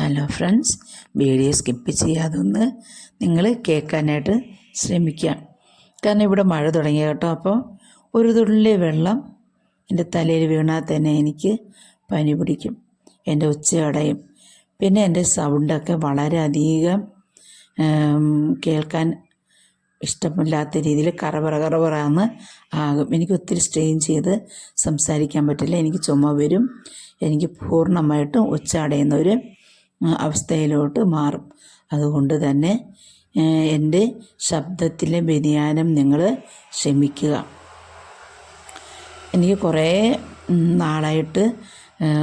Hello friends video skip ചെയ്യാതെ ഒന്ന് നിങ്ങൾ കേൾക്കാനായിട്ട് ശ്രമിക്കാം. കാരണം ഇവിടെ മഴ തുടങ്ങിയ കേട്ടോ. അപ്പോൾ ഒരു തുള്ളി വെള്ളം എന്റെ തലയിൽ വീണാൽ തന്നെ എനിക്ക് പനി പിടിക്കും. എന്റെ ഉച്ചയടയും പിന്നെ എന്റെ സൗണ്ടൊക്കെ വളരെയധികം കേൾക്കാൻ ഇഷ്ടമില്ലാത്ത രീതിയിൽ കറപറ കറപറാന്ന് ആകും. എനിക്ക് ഒത്തിരി സ്ട്രെയിൻ ചെയ്ത് സംസാരിക്കാൻ പറ്റില്ല. എനിക്ക് ചുമ വരും. എനിക്ക് പൂർണമായിട്ടും ഉച്ച ഒരു അവസ്ഥയിലോട്ട് മാറും. അതുകൊണ്ട് തന്നെ എന്റെ ശബ്ദത്തിലെ വ്യതിയാനം നിങ്ങൾ ക്ഷമിക്കുക. എനിക്ക് കുറേ നാളായിട്ട്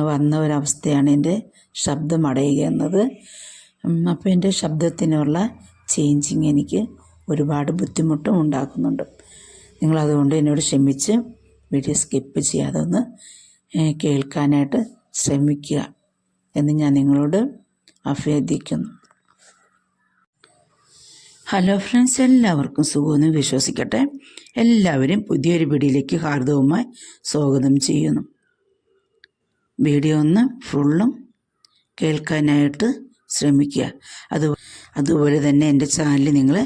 വന്ന ഒരവസ്ഥയാണ് എന്റെ ശബ്ദം അടയുക എന്നത്. അപ്പോൾ എന്റെ ശബ്ദത്തിനുള്ള ചേഞ്ചിങ് എനിക്ക് ഒരുപാട് ബുദ്ധിമുട്ടും ഉണ്ടാക്കുന്നുണ്ട്. നിങ്ങളതുകൊണ്ട് എന്നോട് ക്ഷമിച്ച് വീഡിയോ സ്കിപ്പ് ചെയ്യാതെ ഒന്ന് കേൾക്കാനായിട്ട് ശ്രമിക്കുക എന്ന് ഞാൻ നിങ്ങളോട് അഭ്യർത്ഥിക്കുന്നു ഹലോ ഫ്രണ്ട്സ് എല്ലാവർക്കും സുഖമെന്ന് വിശ്വസിക്കട്ടെ. എല്ലാവരും പുതിയൊരു വീഡിയോയിലേക്ക് ഹാർദവുമായി സ്വാഗതം ചെയ്യുന്നു. വീഡിയോ ഒന്ന് ഫുള്ളും കേൾക്കാനായിട്ട് ശ്രമിക്കുക. അത് അതുപോലെ തന്നെ എന്റെ ചാനൽ നിങ്ങൾ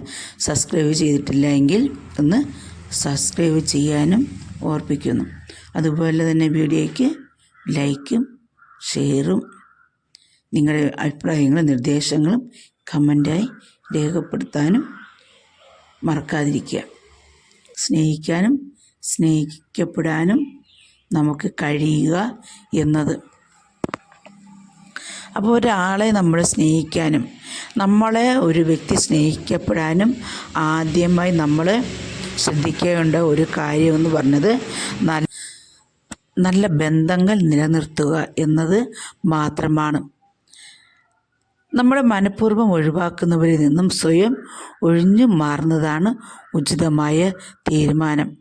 സബ്സ്ക്രൈബ് ചെയ്തിട്ടില്ല എങ്കിൽ ഒന്ന് സബ്സ്ക്രൈബ് ചെയ്യാനും ഓർപ്പിക്കുന്നു. അതുപോലെ തന്നെ വീഡിയോയ്ക്ക് ലൈക്കും ഷെയറും നിങ്ങളുടെ അഭിപ്രായങ്ങളും നിർദ്ദേശങ്ങളും കമന്റായി രേഖപ്പെടുത്താനും മറക്കാതിരിക്കുക. സ്നേഹിക്കാനും സ്നേഹിക്കപ്പെടാനും നമുക്ക് കഴിയുക എന്നത്. അപ്പോൾ ഒരാളെ നമ്മൾ സ്നേഹിക്കാനും നമ്മളെ ഒരു വ്യക്തി സ്നേഹിക്കപ്പെടാനും ആദ്യമായി നമ്മൾ ശ്രദ്ധിക്കേണ്ട ഒരു കാര്യമെന്ന് പറഞ്ഞത് നല്ല നല്ല ബന്ധങ്ങൾ നിലനിർത്തുക എന്നത് മാത്രമാണ്. നമ്മുടെ മനഃപൂർവം ഒഴിവാക്കുന്നവരിൽ നിന്നും സ്വയം ഒഴിഞ്ഞു മാറുന്നതാണ് ഉചിതമായ തീരുമാനം.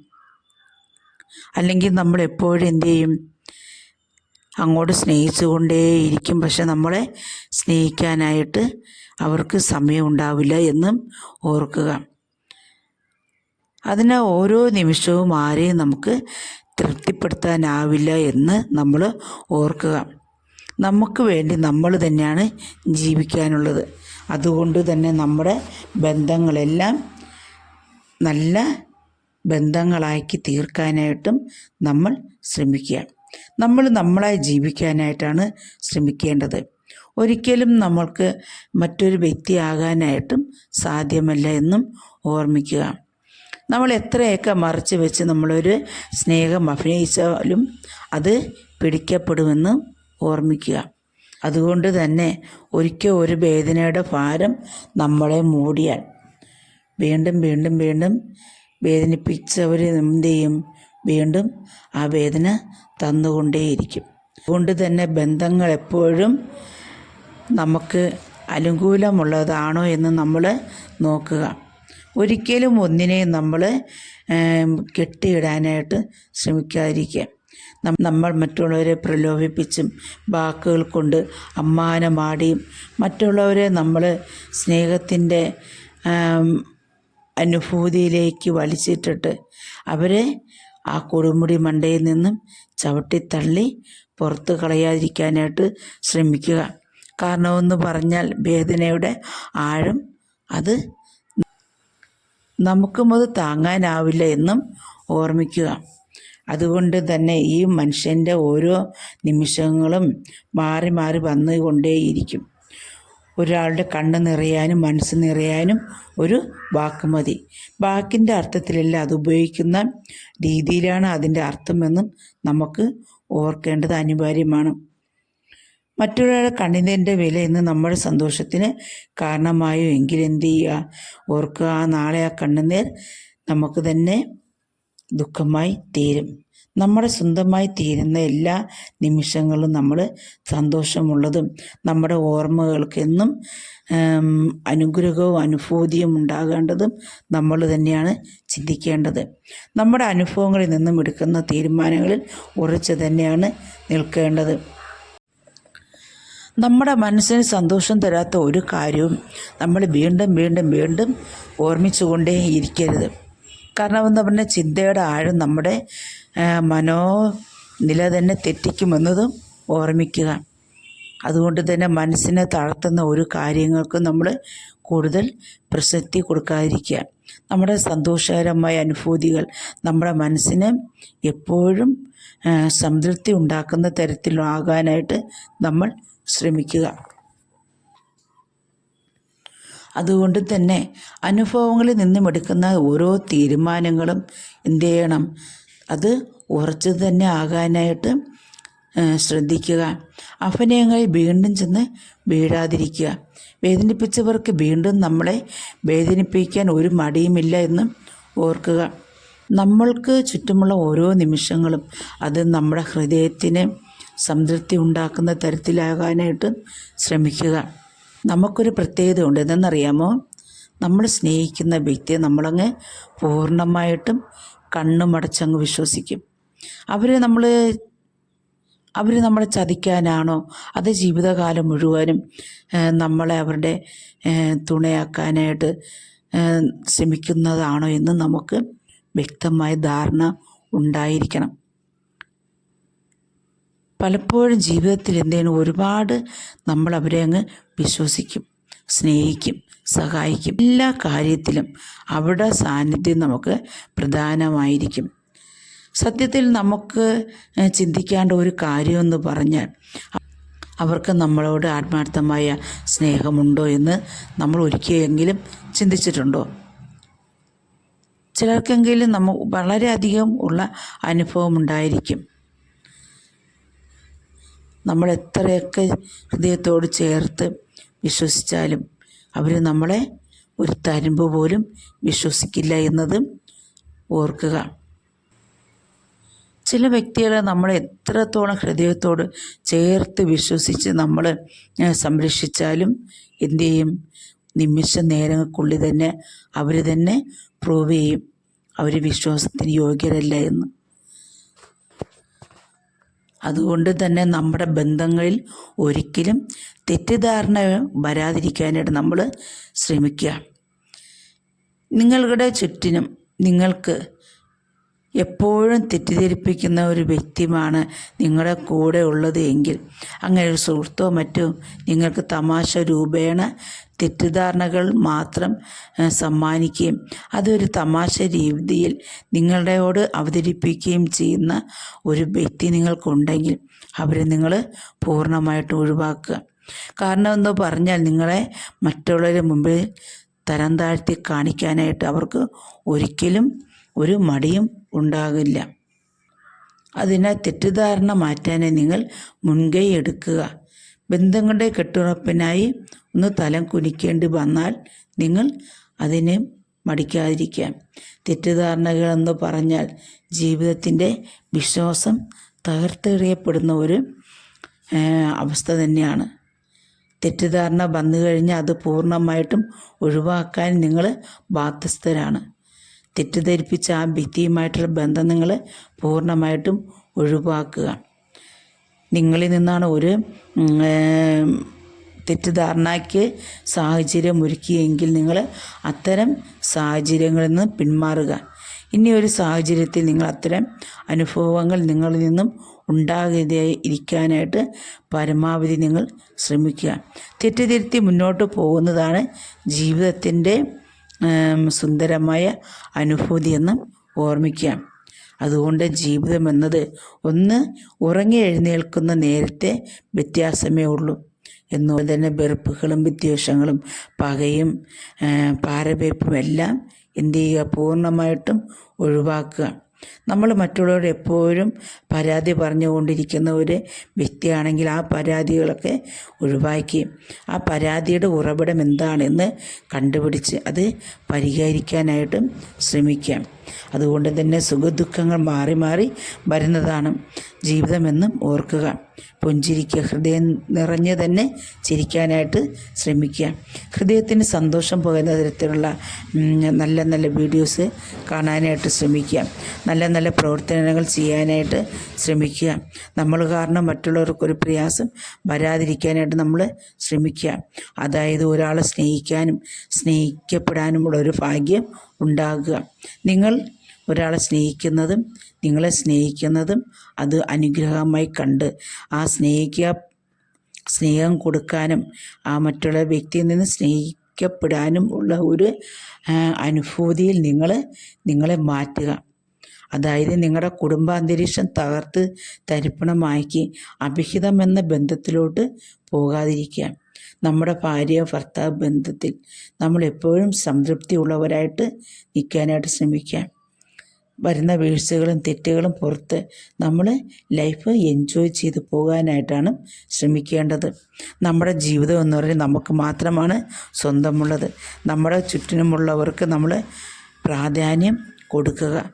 അല്ലെങ്കിൽ നമ്മൾ എപ്പോഴും എന്ത് ചെയ്യും അങ്ങോട്ട് സ്നേഹിച്ചുകൊണ്ടേയിരിക്കും. പക്ഷെ നമ്മളെ സ്നേഹിക്കാനായിട്ട് അവർക്ക് സമയം ഉണ്ടാവില്ല എന്നും ഓർക്കുക. അതിന് ഓരോ നിമിഷവും ആരെയും നമുക്ക് തൃപ്തിപ്പെടുത്താനാവില്ല എന്ന് നമ്മൾ ഓർക്കുക. നമുക്ക് വേണ്ടി നമ്മൾ തന്നെയാണ് ജീവിക്കാനുള്ളത്. അതുകൊണ്ട് തന്നെ നമ്മുടെ ബന്ധങ്ങളെല്ലാം നല്ല ബന്ധങ്ങളാക്കി തീർക്കാനായിട്ടും നമ്മൾ ശ്രമിക്കുക നമ്മൾ നമ്മളായി ജീവിക്കാനായിട്ടാണ് ശ്രമിക്കേണ്ടത്. ഒരിക്കലും നമ്മൾക്ക് മറ്റൊരു വ്യക്തിയാകാനായിട്ടും സാധ്യമല്ല എന്നും ഓർമ്മിക്കുക. നമ്മൾ എത്രയൊക്കെ മറച്ചു വെച്ച് നമ്മളൊരു സ്നേഹം അഭിനയിച്ചാലും അത് പിടിക്കപ്പെടുമെന്ന് ഓർമ്മിക്കുക. അതുകൊണ്ട് തന്നെ ഒരിക്കൽ ഒരു വേദനയുടെ ഭാരം നമ്മളെ മൂടിയാൽ വീണ്ടും വീണ്ടും വീണ്ടും വേദനിപ്പിച്ചവർ എന്ത് ചെയ്യും വീണ്ടും ആ വേദന തന്നുകൊണ്ടേയിരിക്കും. അതുകൊണ്ട് തന്നെ ബന്ധങ്ങൾ എപ്പോഴും നമുക്ക് അനുകൂലമുള്ളതാണോ എന്ന് നമ്മൾ നോക്കുക. ഒരിക്കലും ഒന്നിനെയും നമ്മൾ കെട്ടിയിടാനായിട്ട് ശ്രമിക്കാതിരിക്കുക. നമ്മൾ മറ്റുള്ളവരെ പ്രലോഭിപ്പിച്ചും വാക്കുകൾ കൊണ്ട് അമ്മാനമാടിയും മറ്റുള്ളവരെ നമ്മൾ സ്നേഹത്തിന്റെ അനുഭൂതിയിലേക്ക് വലിച്ചിട്ടിട്ട് അവരെ ആ കൊടുമുടി മണ്ടയിൽ നിന്നും ചവിട്ടിത്തള്ളി പുറത്ത് കളയാതിരിക്കാനായിട്ട് ശ്രമിക്കുക. കാരണമെന്ന് പറഞ്ഞാൽ വേദനയുടെ ആഴം അത് നമുക്കും അത് താങ്ങാനാവില്ല എന്നും ഓർമ്മിക്കുക. അതുകൊണ്ട് തന്നെ ഈ മനുഷ്യന്റെ ഓരോ നിമിഷങ്ങളും മാറി മാറി വന്നുകൊണ്ടേയിരിക്കും. ഒരാളുടെ കണ്ണ് നിറയാനും മനസ്സ് നിറയാനും ഒരു വാക്ക് മതി. വാക്കിന്റെ അർത്ഥത്തിലല്ല അത് ഉപയോഗിക്കുന്ന രീതിയിലാണ് അതിന്റെ അർത്ഥമെന്നും നമുക്ക് ഓർക്കേണ്ടത് അനിവാര്യമാണ്. മറ്റൊരാളുടെ കണ്ണിന്റെ വില ഇന്ന് നമ്മുടെ സന്തോഷത്തിന് കാരണമായോ? എങ്കിൽ എന്ത് ചെയ്യുക? ഓർക്കുക നാളെ ആ കണ്ണുനീർ നമുക്ക് തന്നെ ദുഃഖമായി തീരും. നമ്മുടെ സ്വന്തമായി തീരുന്ന എല്ലാ നിമിഷങ്ങളും നമ്മൾ സന്തോഷമുള്ളതും നമ്മുടെ ഓർമ്മകൾക്കെന്നും അനുഗ്രഹവും അനുഭൂതിയും ഉണ്ടാകേണ്ടതും നമ്മൾ തന്നെയാണ് ചിന്തിക്കേണ്ടത്. നമ്മുടെ അനുഭവങ്ങളിൽ നിന്നും എടുക്കുന്ന തീരുമാനങ്ങളിൽ ഉറച്ചു തന്നെയാണ് നിൽക്കേണ്ടത്. നമ്മുടെ മനസ്സിന് സന്തോഷം തരാത്ത ഒരു കാര്യവും നമ്മൾ വീണ്ടും വീണ്ടും വീണ്ടും ഓർമ്മിച്ചുകൊണ്ടേ ഇരിക്കരുത് കാരണം എന്ന് പറഞ്ഞാൽ ചിന്തയുടെ ആഴം നമ്മുടെ മനോനില തന്നെ തെറ്റിക്കുമെന്നതും ഓർമ്മിക്കുക. അതുകൊണ്ട് തന്നെ മനസ്സിനെ തളർത്തുന്ന ഒരു കാര്യങ്ങൾക്കും നമ്മൾ കൂടുതൽ പ്രസക്തി കൊടുക്കാതിരിക്കുക. നമ്മുടെ സന്തോഷകരമായ അനുഭൂതികൾ നമ്മുടെ മനസ്സിനെ എപ്പോഴും സംതൃപ്തി ഉണ്ടാക്കുന്ന തരത്തിലാകാനായിട്ട് നമ്മൾ ശ്രമിക്കുക. അതുകൊണ്ട് തന്നെ അനുഭവങ്ങളിൽ നിന്നും എടുക്കുന്ന ഓരോ തീരുമാനങ്ങളും എന്ത് ചെയ്യണം? അത് ഉറച്ചു തന്നെ ആകാനായിട്ട് ശ്രദ്ധിക്കുക. അഭിനയങ്ങളിൽ വീണ്ടും ചെന്ന് വീഴാതിരിക്കുക. വേദനിപ്പിച്ചവർക്ക് വീണ്ടും നമ്മളെ വേദനിപ്പിക്കാൻ ഒരു മടിയുമില്ല എന്നും ഓർക്കുക. നമ്മൾക്ക് ചുറ്റുമുള്ള ഓരോ നിമിഷങ്ങളും അത് നമ്മുടെ ഹൃദയത്തിന് സംതൃപ്തി ഉണ്ടാക്കുന്ന തരത്തിലാകാനായിട്ട് ശ്രമിക്കുക. നമുക്കൊരു പ്രത്യേകത ഉണ്ട് എന്തെന്നറിയാമോ നമ്മൾ സ്നേഹിക്കുന്ന വ്യക്തിയെ നമ്മളങ്ങ് പൂർണമായിട്ടും കണ്ണുമടച്ചങ്ങ് വിശ്വസിക്കും. അവർ നമ്മൾ അവർ നമ്മളെ ചതിക്കാനാണോ അത് ജീവിതകാലം മുഴുവനും നമ്മളെ അവരുടെ തുണയാക്കാനായിട്ട് ശ്രമിക്കുന്നതാണോ എന്ന് നമുക്ക് വ്യക്തമായ ധാരണ ഉണ്ടായിരിക്കണം. പലപ്പോഴും ജീവിതത്തിൽ എന്തെങ്കിലും ഒരുപാട് നമ്മൾ അവരെ അങ്ങ് വിശ്വസിക്കും സ്നേഹിക്കും സഹായിക്കും. എല്ലാ കാര്യത്തിലും അവിടെ സാന്നിധ്യം നമുക്ക് പ്രധാനമായിരിക്കും. സത്യത്തിൽ നമുക്ക് ചിന്തിക്കേണ്ട ഒരു കാര്യമെന്ന് പറഞ്ഞാൽ അവർക്ക് നമ്മളോട് ആത്മാർത്ഥമായ സ്നേഹമുണ്ടോ എന്ന് നമ്മൾ ഒരിക്കലെങ്കിലും ചിന്തിച്ചിട്ടുണ്ടോ? ചിലർക്കെങ്കിലും നമുക്ക് വളരെയധികം ഉള്ള അനുഭവം ഉണ്ടായിരിക്കും. നമ്മൾ എത്രയൊക്കെ ഹൃദയത്തോട് ചേർത്ത് വിശ്വസിച്ചാലും അവർ നമ്മളെ ഒരു തരുമ്പ് പോലും വിശ്വസിക്കില്ല എന്നത് ഓർക്കുക. ചില വ്യക്തികളെ നമ്മൾ എത്രത്തോളം ഹൃദയത്തോട് ചേർത്ത് വിശ്വസിച്ച് നമ്മൾ സംരക്ഷിച്ചാലും എന്തു ചെയ്യും നിമിഷ നേരങ്ങൾക്കുള്ളിൽ തന്നെ അവർ തന്നെ പ്രൂവ് ചെയ്യും. അവർ വിശ്വാസത്തിന് യോഗ്യരല്ല എന്ന്. അതുകൊണ്ട് തന്നെ നമ്മുടെ ബന്ധങ്ങളിൽ ഒരിക്കലും തെറ്റിദ്ധാരണ വരാതിരിക്കാനായിട്ട് നമ്മൾ ശ്രമിക്കുക. നിങ്ങളുടെ ചുറ്റിനും നിങ്ങൾക്ക് എപ്പോഴും തെറ്റിദ്ധരിപ്പിക്കുന്ന ഒരു വ്യക്തിയാണ് നിങ്ങളുടെ കൂടെ ഉള്ളത് എങ്കിൽ. അങ്ങനെ ഒരു സുഹൃത്തോ മറ്റോ നിങ്ങൾക്ക് തമാശ രൂപേണ തെറ്റിദ്ധാരണകൾ മാത്രം സമ്മാനിക്കുകയും അതൊരു തമാശ രീതിയിൽ നിങ്ങളുടെയോട് അവതരിപ്പിക്കുകയും ചെയ്യുന്ന ഒരു വ്യക്തി നിങ്ങൾക്കുണ്ടെങ്കിൽ അവരെ നിങ്ങൾ പൂർണമായിട്ട് ഒഴിവാക്കുക. കാരണം എന്ന് പറഞ്ഞാൽ നിങ്ങളെ മറ്റുള്ളവരുടെ മുമ്പിൽ തരം താഴ്ത്തി കാണിക്കാനായിട്ട് അവർക്ക് ഒരിക്കലും ഒരു മടിയും ഉണ്ടാകില്ല. അതിനാൽ തെറ്റിദ്ധാരണ മാറ്റാനായി നിങ്ങൾ മുൻകൈ എടുക്കുക. ബന്ധങ്ങളുടെ കെട്ടുറപ്പിനായി ഒന്ന് തലം കുനിക്കേണ്ടി വന്നാൽ നിങ്ങൾ അതിനെ മടിക്കാതിരിക്കാം. തെറ്റിദ്ധാരണകളെന്ന് പറഞ്ഞാൽ ജീവിതത്തിന്റെ വിശ്വാസം തകർത്തെറിയപ്പെടുന്ന ഒരു അവസ്ഥ തന്നെയാണ്. തെറ്റിദ്ധാരണ വന്നു കഴിഞ്ഞാൽ അത് പൂർണമായിട്ടും ഒഴിവാക്കാൻ നിങ്ങൾ ബാധ്യസ്ഥരാണ്. തെറ്റിദ്ധരിപ്പിച്ച ആ ഭിത്തിയുമായിട്ടുള്ള ബന്ധം നിങ്ങൾ പൂർണമായിട്ടും ഒഴിവാക്കുക. നിങ്ങളിൽ നിന്നാണ് ഒരു തെറ്റിദ്ധാരണയ്ക്ക് സാഹചര്യം ഒരുക്കിയെങ്കിൽ നിങ്ങൾ അത്തരം സാഹചര്യങ്ങളിൽ നിന്ന് പിന്മാറുക. ഇനി ഒരു സാഹചര്യത്തിൽ നിങ്ങൾ അത്തരം അനുഭവങ്ങൾ നിങ്ങളിൽ നിന്നും ഉണ്ടാകാതെ ഇരിക്കാനായിട്ട് പരമാവധി നിങ്ങൾ ശ്രമിക്കുക. തെറ്റിദ്ധരുത്തി മുന്നോട്ട് പോകുന്നതാണ് ജീവിതത്തിന്റെ സുന്ദരമായ അനുഭൂതി എന്ന് ഓർമ്മിക്കുക അതുകൊണ്ട് ജീവിതം എന്നത് ഒന്ന് ഉറങ്ങി എഴുന്നേൽക്കുന്ന നേരത്തെ വ്യത്യാസമേ ഉള്ളൂ. എന്നുപോലെ തന്നെ വെറുപ്പുകളും വിദ്വേഷങ്ങളും പകയും ഏഹ്, പാരവയ്പ്പും എല്ലാം എന്ത് ചെയ്യുക? പൂർണമായിട്ടും ഒഴിവാക്കുക. നമ്മൾ മറ്റുള്ളവരോട് എപ്പോഴും പരാതി പറഞ്ഞുകൊണ്ടിരിക്കുന്ന ഒരു വ്യക്തിയാണെങ്കിൽ ആ പരാതികളൊക്കെ ഒഴിവാക്കി. ആ പരാതിയുടെ ഉറവിടം എന്താണെന്ന് കണ്ടുപിടിച്ച് അത് പരിഹരിക്കാനായിട്ടും ശ്രമിക്കാം. അതുകൊണ്ട് തന്നെ സുഖദുഃഖങ്ങൾ മാറി മാറി വരുന്നതാണ്. ജീവിതമെന്നും ഓർക്കുക. പുഞ്ചിരിക്കുക. ഹൃദയം നിറഞ്ഞു തന്നെ ചിരിക്കാനായിട്ട് ശ്രമിക്കുക. ഹൃദയത്തിന് സന്തോഷം പോകുന്ന തരത്തിലുള്ള നല്ല നല്ല വീഡിയോസ് കാണാനായിട്ട് ശ്രമിക്കുക. നല്ല നല്ല പ്രവർത്തനങ്ങൾ ചെയ്യാനായിട്ട് ശ്രമിക്കുക. നമ്മൾ കാരണം മറ്റുള്ളവർക്കൊരു പ്രയാസം വരാതിരിക്കാനായിട്ട് നമ്മൾ ശ്രമിക്കുക. അതായത് ഒരാളെ സ്നേഹിക്കാനും സ്നേഹിക്കപ്പെടാനുമുള്ള ഒരു ഭാഗ്യം ഉണ്ടാകുക. നിങ്ങൾ ഒരാളെ സ്നേഹിക്കുന്നതും നിങ്ങളെ സ്നേഹിക്കുന്നതും അത് അനുഗ്രഹമായി കണ്ട് ആ സ്നേഹിക്കുക സ്നേഹം കൊടുക്കാനും ആ മറ്റുള്ള വ്യക്തിയിൽ നിന്ന് സ്നേഹിക്കപ്പെടാനും ഉള്ള ഒരു അനുഭൂതിയിൽ നിങ്ങൾ നിങ്ങളെ മാറ്റുക. അതായത് നിങ്ങളുടെ കുടുംബാന്തരീക്ഷം തകർത്ത് തരിപ്പണമാക്കി അഭിഹിതം എന്ന ബന്ധത്തിലോട്ട് പോകാതിരിക്കുക. നമ്മുടെ ഭാര്യ ഭർത്താവ് ബന്ധത്തിൽ നമ്മൾ എപ്പോഴും സംതൃപ്തി ഉള്ളവരായിട്ട് നിൽക്കാനായിട്ട് ശ്രമിക്കുക. വരുന്ന വീഴ്ചകളും തെറ്റുകളും പുറത്ത് നമ്മൾ ലൈഫ് എൻജോയ് ചെയ്ത് പോകാനായിട്ടാണ് ശ്രമിക്കേണ്ടത്. നമ്മുടെ ജീവിതം എന്ന് പറയുന്നത് നമുക്ക് മാത്രമാണ് സ്വന്തമുള്ളത്. നമ്മുടെ ചുറ്റിനുമുള്ളവർക്ക് നമ്മൾ പ്രാധാന്യം കൊടുക്കുക.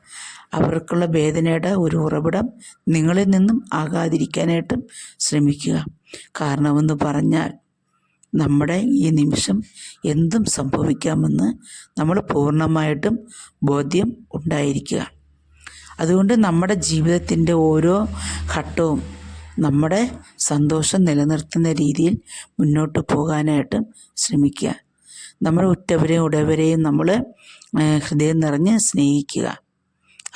അവർക്കുള്ള വേദനയുടെ ഒരു ഉറവിടം നിങ്ങളിൽ നിന്നും ആകാതിരിക്കാനായിട്ടും ശ്രമിക്കുക. കാരണമെന്ന് പറഞ്ഞാൽ നമ്മുടെ ഈ നിമിഷം എന്തും സംഭവിക്കാമെന്ന് നമ്മൾ പൂർണമായിട്ടും ബോധ്യം ഉണ്ടായിരിക്കുക. അതുകൊണ്ട് നമ്മുടെ ജീവിതത്തിന്റെ ഓരോ ഘട്ടവും നമ്മുടെ സന്തോഷം നിലനിർത്തുന്ന രീതിയിൽ മുന്നോട്ട് പോകാനായിട്ട് ശ്രമിക്കുക. നമ്മുടെ ഉറ്റവരെയും ഉടവരെയും നമ്മൾ ഹൃദയം നിറഞ്ഞ് സ്നേഹിക്കുക.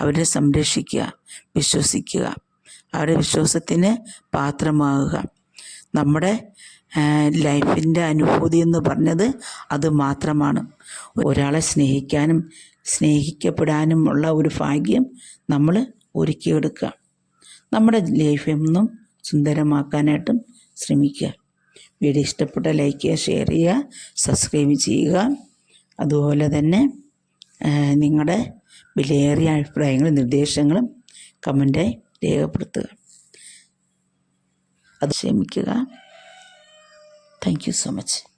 അവരെ സംരക്ഷിക്കുക വിശ്വസിക്കുക. അവരുടെ വിശ്വാസത്തിന് പാത്രമാകുക. നമ്മുടെ ലൈഫിന്റെ അനുഭൂതി എന്ന് പറഞ്ഞത് അത് മാത്രമാണ്. ഒരാളെ സ്നേഹിക്കാനും സ്നേഹിക്കപ്പെടാനും ഉള്ള ഒരു ഭാഗ്യം നമ്മൾ ഒരുക്കിയെടുക്കുക. നമ്മുടെ ലൈഫ് എന്നും സുന്ദരമാക്കാനായിട്ടും ശ്രമിക്കുക. വീഡിയോ ഇഷ്ടപ്പെട്ട ലൈക്ക് ചെയ്യുക ഷെയർ ചെയ്യുക സബ്സ്ക്രൈബ് ചെയ്യുക. അതുപോലെ തന്നെ നിങ്ങളുടെ വിലയേറിയ അഭിപ്രായങ്ങളും നിർദ്ദേശങ്ങളും കമന്റായി രേഖപ്പെടുത്തുക. അത് ക്ഷമിക്കുക. Thank you so much